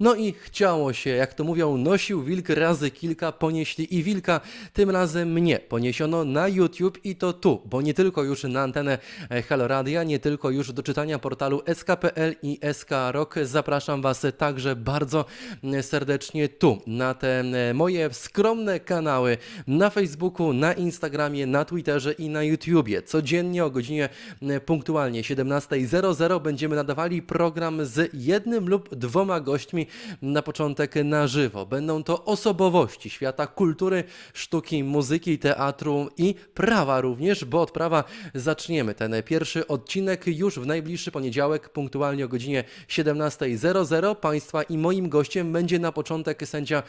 No i chciało się, jak to mówią, nosił wilk razy kilka, ponieśli i wilka. Tym razem mnie poniesiono na YouTube i to tu, bo nie tylko już na antenę e, Halo Radia, nie tylko już do czytania portalu SK.pl i SK Rock. Zapraszam Was także bardzo serdecznie tu, na te moje skromne kanały na Facebooku, na Instagramie, na Twitterze i na YouTubie. Codziennie o godzinie punktualnie 17.00 będziemy nadawali program z jednym lub dwoma gośćmi na początek na żywo. Będą to osobowości świata kultury, sztuki, muzyki, teatru i prawa również, bo od prawa zaczniemy ten pierwszy odcinek już w najbliższy poniedziałek, punktualnie o godzinie 17.00. Państwa i moim gościem będzie na początek sędzia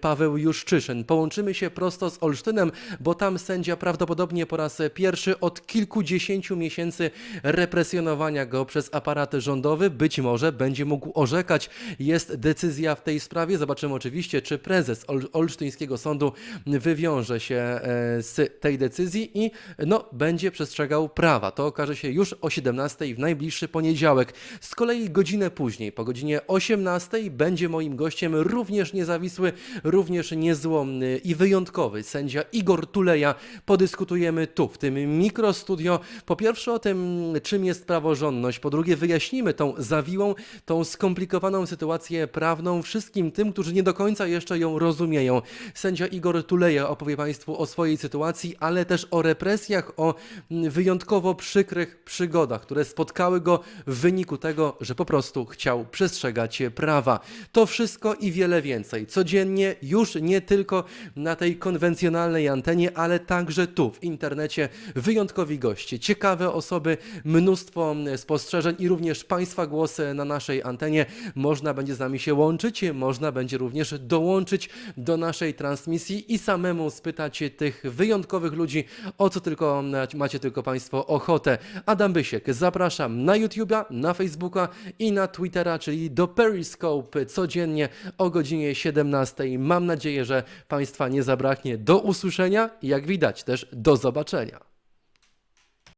Paweł Juszczyszyn. Połączymy się prosto z Olsztynem, bo tam sędzia prawdopodobnie po raz pierwszy od kilkudziesięciu miesięcy represjonowania go przez aparat rządowy być może będzie mógł orzekać. Jest decyzja w tej sprawie. Zobaczymy oczywiście, czy prezes Ol- Olsztyńskiego Sądu wywiąże się e, z tej decyzji i no, będzie przestrzegał prawa. To okaże się już o 17 w najbliższy poniedziałek. Z kolei godzinę później, po godzinie 18 będzie moim gościem również niezawisły, również niezłomny i wyjątkowy sędzia Igor Tuleja. Podyskutujemy tu, w tym mikrostudio. Po pierwsze o tym, czym jest praworządność, po drugie wyjaśnimy tą zawiłą, tą skomplikowaną sytuację prawną wszystkim tym, którzy nie do końca jeszcze ją rozumieją. Sędzia Igor Tuleja opowie Państwu o swojej sytuacji, ale też o represjach, o mm, wyjątkowo przykrych przygodach, które spotkały go w wyniku tego, że po prostu chciał przestrzegać prawa. To wszystko i wiele więcej. Codziennie, już nie tylko na tej konwencjonalnej antenie, ale także tu w internecie. Wyjątkowi goście, ciekawe osoby, mnóstwo mm, spostrzeżeń i również Państwa głosy na naszej antenie. Można będzie z nami się łączyć, można będzie również dołączyć do naszej transmisji i samemu spytać tych wyjątkowych ludzi, o co tylko macie tylko Państwo ochotę. Adam Bysiek, zapraszam na YouTube'a, na Facebooka i na Twittera, czyli do Periscope codziennie o godzinie 17. Mam nadzieję, że Państwa nie zabraknie. Do usłyszenia jak widać też do zobaczenia.